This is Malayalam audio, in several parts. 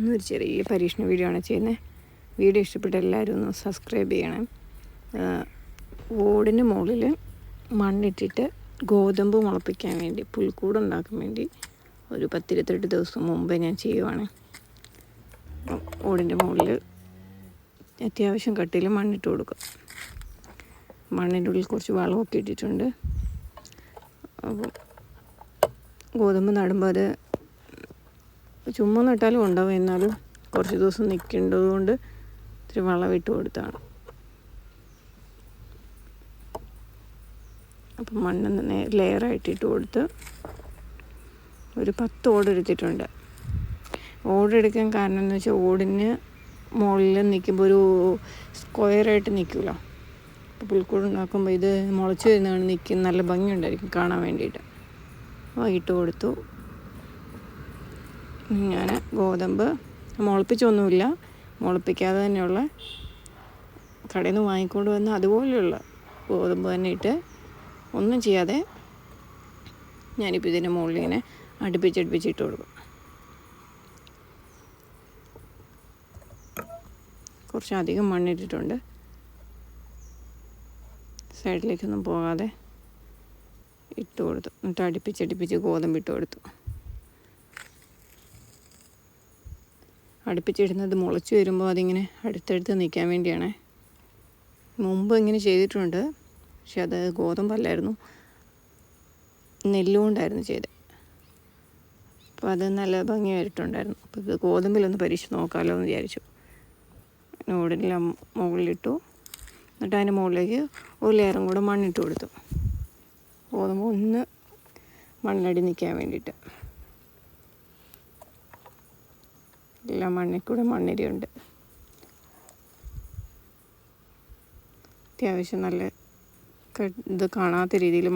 ഇന്നൊരു ചെറിയ പരീക്ഷണ വീഡിയോ ആണ് ചെയ്യുന്നത് വീഡിയോ ഇഷ്ടപ്പെട്ട എല്ലാവരും ഒന്ന് സബ്സ്ക്രൈബ് ചെയ്യണം. ഓടിന് മുകളിൽ മണ്ണിട്ടിട്ട് ഗോതമ്പ് മുളപ്പിക്കാൻ വേണ്ടി പുൽക്കൂട് ഉണ്ടാക്കാൻ വേണ്ടി ഒരു പത്തിരുപത്തെട്ട് ദിവസം മുമ്പേ ഞാൻ ചെയ്യുവാണ്. ഓടിന്റെ മുകളിൽ അത്യാവശ്യം കട്ടിയിൽ മണ്ണിട്ട് കൊടുക്കും മണ്ണിന്റെ ഉള്ളിൽ കുറച്ച് വളമൊക്കെ ഇട്ടിട്ടുണ്ട്. അപ്പോൾ ഗോതമ്പ് നടുമ്പോൾ അത് ചുമ്മാ നട്ടാലും ഉണ്ടാവും. എന്നാലും കുറച്ച് ദിവസം നിൽക്കേണ്ടത് കൊണ്ട് ഇത്തിരി വളം ഇട്ട് കൊടുത്താണ്. അപ്പം മണ്ണ് ലെയറായിട്ട് ഇട്ട് കൊടുത്ത് ഒരു പത്ത് ഓട് എടുത്തിട്ടുണ്ട്. ഓടെടുക്കാൻ കാരണം എന്ന് വെച്ചാൽ ഓടിന് മുകളിൽ നിൽക്കുമ്പോൾ ഒരു സ്ക്വയറായിട്ട് നിൽക്കുമല്ലോ അപ്പോൾ പുൽക്കൂട് ഉണ്ടാക്കുമ്പോൾ ഇത് മുളച്ച് വരുന്നതാണ് നിൽക്കും നല്ല ഭംഗിയുണ്ടായിരിക്കും കാണാൻ വേണ്ടിയിട്ട്. അപ്പോൾ ഇട്ട് കൊടുത്തു. ഞാൻ ഗോതമ്പ് മുളപ്പിച്ചൊന്നുമില്ല. മുളപ്പിക്കാതെ തന്നെയുള്ള കടയിൽ നിന്ന് വാങ്ങിക്കൊണ്ട് വന്ന് അതുപോലെയുള്ള ഗോതമ്പ് തന്നെ ഇട്ട് ഒന്നും ചെയ്യാതെ ഞാനിപ്പോൾ ഇതിന്റെ മുകളിൽ ഇങ്ങനെ അടുപ്പിച്ചടുപ്പിച്ചിട്ട് കൊടുക്കും. കുറച്ചധികം മണ്ണിട്ടിട്ടുണ്ട്. സൈഡിലേക്കൊന്നും പോകാതെ ഇട്ട് കൊടുത്തു. എന്നിട്ട് അടുപ്പിച്ചടുപ്പിച്ച് ഗോതമ്പ് ഇട്ട് കൊടുത്തു. അടുപ്പിച്ചിടുന്നത് മുളച്ച് വരുമ്പോൾ അതിങ്ങനെ അടുത്തടുത്ത് നിൽക്കാൻ വേണ്ടിയാണ്. മുമ്പ് ഇങ്ങനെ ചെയ്തിട്ടുണ്ട്. പക്ഷെ അത് ഗോതമ്പല്ലായിരുന്നു നെല്ലുകൊണ്ടായിരുന്നു ചെയ്തത്. അപ്പോൾ അത് നല്ല ഭംഗിയായിട്ടുണ്ടായിരുന്നു. അപ്പോൾ ഇത് ഗോതമ്പിലൊന്ന് പരീക്ഷിച്ച് നോക്കാമല്ലോ എന്ന് വിചാരിച്ചു. ഓടിന്റെ മുകളിലിട്ടു. എന്നിട്ട് അതിന്റെ മുകളിലേക്ക് ഒരു ലെയറും കൂടെ മണ്ണിട്ട് കൊടുത്തു. ഗോതമ്പ് ഒന്ന് മണ്ണടി നിൽക്കാൻ വേണ്ടിയിട്ട്. എല്ലാം മണ്ണിൽ കൂടെ മണ്ണിരിയുണ്ട്. അത്യാവശ്യം നല്ല ഇത് കാണാത്ത രീതിയിൽ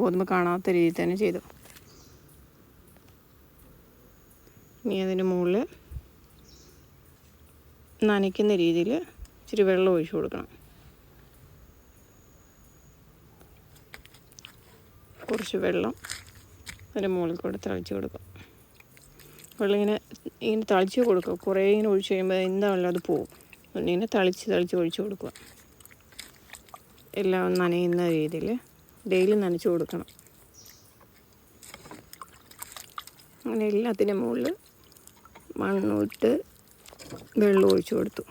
ഗോതമ്പ് കാണാത്ത രീതിയിൽ തന്നെ ചെയ്തു. ഇനി അതിന് മുകളിൽ നനയ്ക്കുന്ന രീതിയിൽ ഇച്ചിരി വെള്ളം ഒഴിച്ചു കൊടുക്കണം. കുറച്ച് വെള്ളം അതിന്റെ മുകളിൽ കൂടെ തളിച്ച് കൊടുക്കും. വെള്ളം ഇങ്ങനെ തളിച്ച് കൊടുക്കുക കുറേ ഇങ്ങനെ ഒഴിച്ച് കഴിയുമ്പോൾ എന്താണല്ലോ അത് പോവും. അതുകൊണ്ട് ഇങ്ങനെ തളിച്ച് തളിച്ച് ഒഴിച്ച് കൊടുക്കുക എല്ലാം നനയുന്ന രീതിയിൽ ഡെയിലി നനച്ച് കൊടുക്കണം. അങ്ങനെ എല്ലാത്തിന്റെ മുകളിൽ മണ്ണൂട്ട് വെള്ളം ഒഴിച്ച് കൊടുത്തു.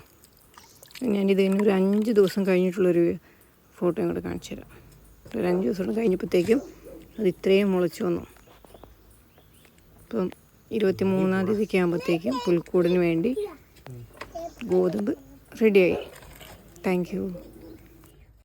ഞാനിത് ഒരു അഞ്ച് ദിവസം കഴിഞ്ഞിട്ടുള്ളൊരു ഫോട്ടോ ഇങ്ങോട്ട് കാണിച്ചു തരാം. ഒരു അഞ്ച് ദിവസം കഴിഞ്ഞപ്പോഴത്തേക്കും അത് ഇത്രയും മുളച്ചു വന്നു. ഇപ്പം ഇരുപത്തി മൂന്നാം തീയതിക്ക് ആകുമ്പോഴത്തേക്കും പുൽക്കൂടിന് വേണ്ടി ഗോതമ്പ് റെഡിയായി താങ്ക് യു